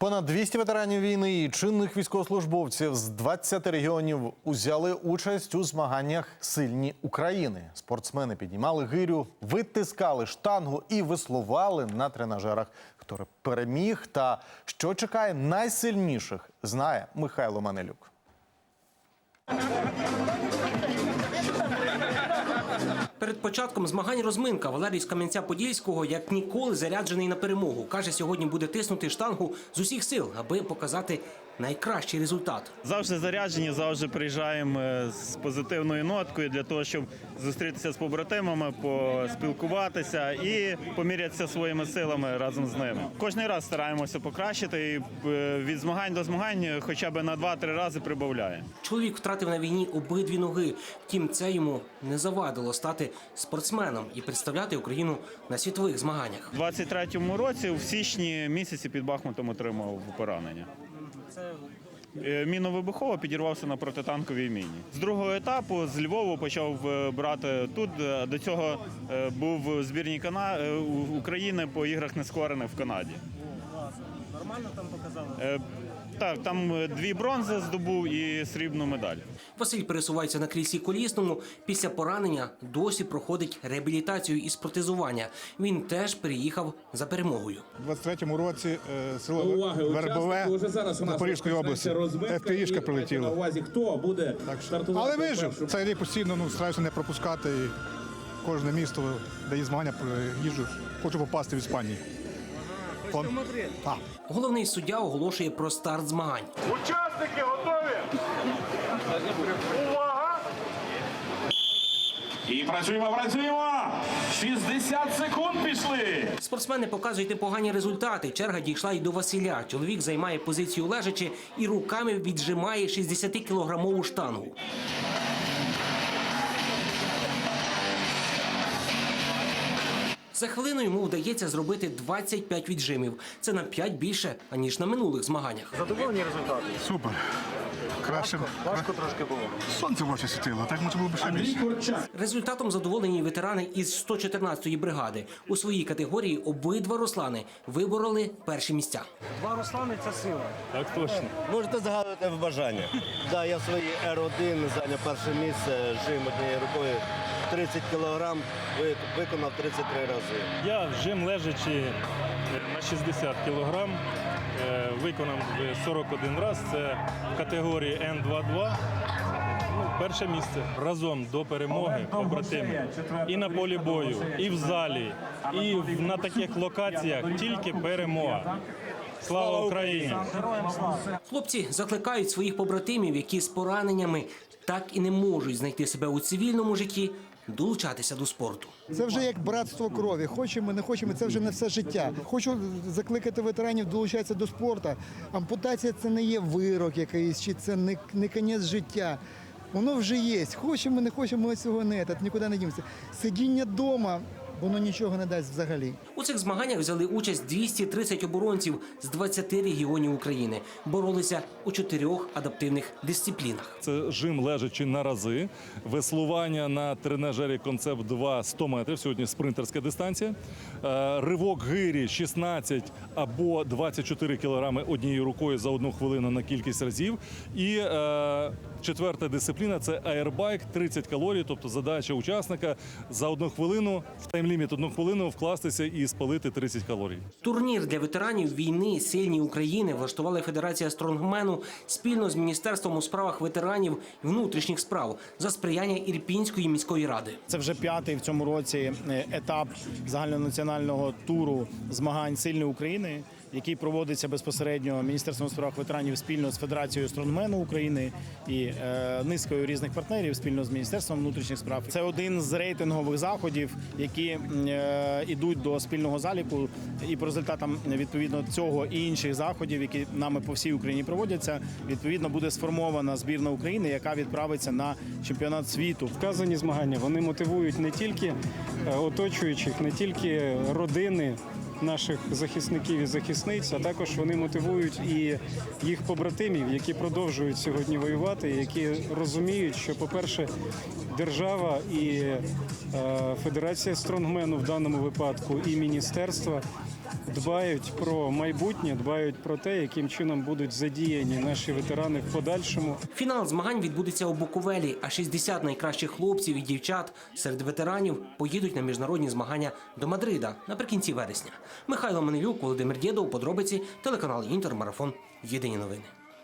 Понад 200 ветеранів війни і чинних військовослужбовців з 20 регіонів узяли участь у змаганнях Сильні України. Спортсмени піднімали гирю, витискали штангу і веслували на тренажерах. Хто переміг та що чекає найсильніших, знає Михайло Манелюк. Перед початком змагань розминка Валерій з Кам'янця-Подільського як ніколи заряджений на перемогу. Каже, сьогодні буде тиснути штангу з усіх сил, аби показати найкращий результат. Завжди заряджені, завжди приїжджаємо е, з позитивною ноткою для того, щоб зустрітися з побратимами, поспілкуватися і помірятися своїми силами разом з ними. Кожний раз стараємося покращити і е, від змагань до змагань хоча б на 2-3 рази прибавляємо. Чоловік втратив на війні обидві ноги. Втім, це йому не завадило стати спортсменом і представляти Україну на світових змаганнях. У 23-му році в січні місяці під Бахмутом отримав поранення. Е, Міновибухово підірвався на протитанковій міні. З другого етапу з Львову почав е, брати тут. е, До цього був в збірній Кана... України по іграх нескорених в Канаді. Нормально там показали? Е, Так, там е, дві бронзи здобув і срібну медаль. Василь пересувається на кріслі колісному. Після поранення досі проходить реабілітацію із протезування. Він теж приїхав за перемогою. У 23-му році е, село Уваги, Вербове учасники, уже зараз у нас Запорізької області. розминка, і ФПІшка на увазі, хто буде так, стартувати Але вижив. Цей рік постійно ну, стараюся не пропускати. І кожне місто, де є змагання, про- їжджу. Хочу попасти в Іспанію. В Так. Головний суддя оголошує про старт змагань. Учасники готові? Увага! І працюємо, працюємо! 60 секунд пішли! Спортсмени показують непогані результати. Черга дійшла й до Василя. Чоловік займає позицію лежачи і руками віджимає 60-кілограмову штангу. За хвилину йому вдається зробити 25 віджимів. Це на 5 більше, аніж на минулих змаганнях. Задоволені результати? Супер. Краще. б- Важко трошки було. Сонце в очі світило, так може було б ще більше. Результатом задоволені ветерани із 114-ї бригади. У своїй категорії обидва Руслани вибороли перші місця. Два Руслани це сила. Можете загадувати в бажання. Да, я в своїй Р1 зайняв перше місце, жим однією рукою 30 кілограм, ви- виконав 33 рази. Я жим лежачи на 60 кілограм, е, виконав 41 раз. Це в категорії Н22. Ну, перше місце разом до перемоги побратими. І на полі бою, і в залі, і на таких локаціях тільки перемога. Слава Україні! Хлопці закликають своїх побратимів, які з пораненнями так і не можуть знайти себе у цивільному житті, долучатися до спорту. Це вже як братство крові. Хочемо, не хочемо, це вже не все життя. Хочу закликати ветеранів долучатися до спорту. Ампутація це не є вирок якийсь, чи це не, не кінець життя. Воно вже є. Хочемо, не хочемо, цього не нікуди не дімося. Сидіння вдома, воно нічого не дасть взагалі. У цих змаганнях взяли участь 230 оборонців з 20 регіонів України. Боролися у чотирьох адаптивних дисциплінах. Це жим лежачи на рази, веслування на тренажері концепт 2 100 метрів. Сьогодні спринтерська дистанція. Е, Ривок гирі 16 або 24 кілограми однією рукою за одну хвилину на кількість разів. І е, четверта дисципліна це аербайк 30 калорій. Тобто задача учасника за одну хвилину в таймліміт одну хвилину вкластися і спалити 30 калорій. Турнір для ветеранів війни сильні України влаштувала Федерація стронгмену спільно з міністерством у справах ветеранів і внутрішніх справ за сприяння Ірпінської міської ради. Це вже п'ятий в цьому році е, етап загальнонаціонального туру змагань сильної України, який проводиться безпосередньо Міністерством у справах ветеранів спільно з Федерацією стронгмену України і е, низкою різних партнерів спільно з Міністерством внутрішніх справ. Це один з рейтингових заходів, які е, ідуть до спільного заліку, і по результатам відповідно цього і інших заходів, які нами по всій Україні проводяться, відповідно буде сформована збірна України, яка відправиться на чемпіонат світу. Вказані змагання вони мотивують не тільки е, оточуючих, не тільки родини наших захисників і захисниць, а також вони мотивують і їх побратимів, які продовжують сьогодні воювати, які розуміють, що, по-перше, держава і е, Федерація стронгмену в даному випадку, і міністерство дбають про майбутнє, дбають про те, яким чином будуть задіяні наші ветерани в подальшому. Фінал змагань відбудеться у Буковелі, а 60 найкращих хлопців і дівчат серед ветеранів поїдуть на міжнародні змагання до Мадрида наприкінці вересня. Михайло Маневюк, Володимир Дєдов, подробиці, телеканал Інтермарафон. Єдині новини.